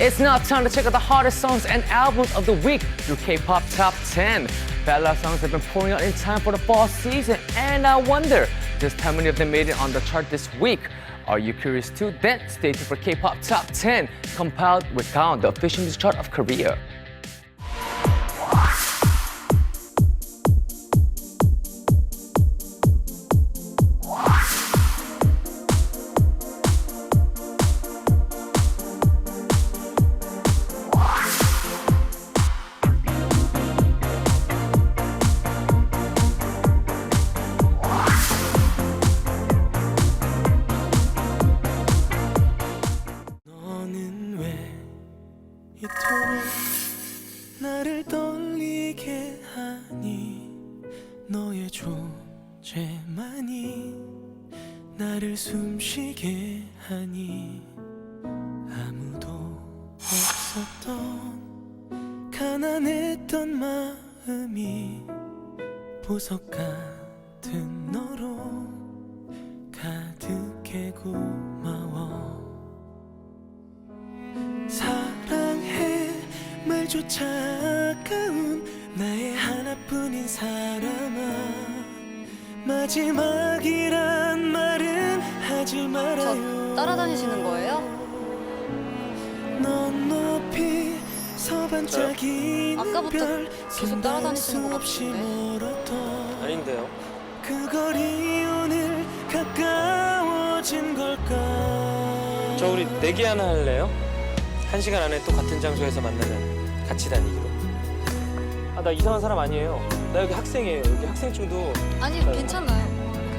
It's now time to check out the hottest songs and albums of the week through K-pop Top 10. Ballad songs have been pouring out in time for the fall season, and I wonder just how many of them made it on the chart this week. Are you curious too? Then stay tuned for K-pop Top 10, compiled with Gaon, the official music chart of Korea. 이토록 나를 떨리게 하니 너의 존재만이 나를 숨쉬게 하니 아무도 없었던 가난했던 마음이 보석 같은 너로 가득해 고마워 말조차 아까운 나의 하나뿐인 사람아 마지막이란 말은 하지 저 말아요 따라다니시는 거예요? 넌 높이 서 반짝이는 아까부터 별 계속 손 따라다니시는 것 없이 같은데. 멀었던 아닌데요. 그 거리 오늘 가까워진 걸까 저 우리 내기 하나 할래요? 한 시간 안에 또 같은 장소에서 만나면 같이 다니기로. 아 나 이상한 사람 아니에요. 나 여기 학생이에요. 여기 학생증도 아니 네. 괜찮아요.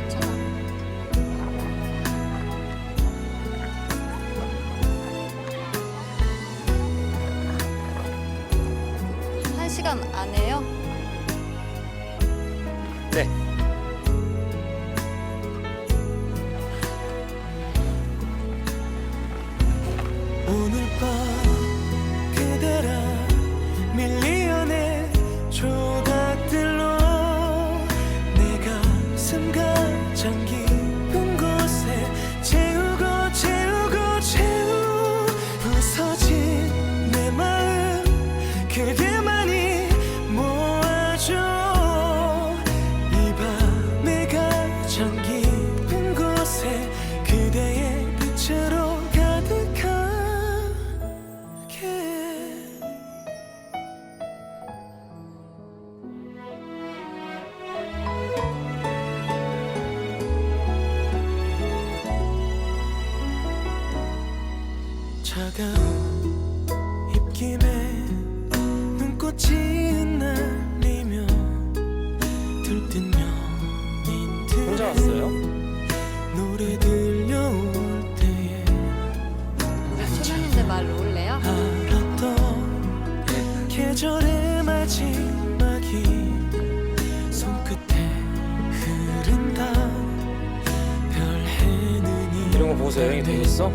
괜찮아. 한 시간 안에요? 네. 차가운 입김에 눈꽃이 흩날리며 들뜬 연인들 혼자 왔어요? 노래 들려올 때에 초면인데 말 놓을래요? 알았던 계절의 마지막이 손끝에 흐른다 별 해는 이런 거 보고서 여행이 되겠어?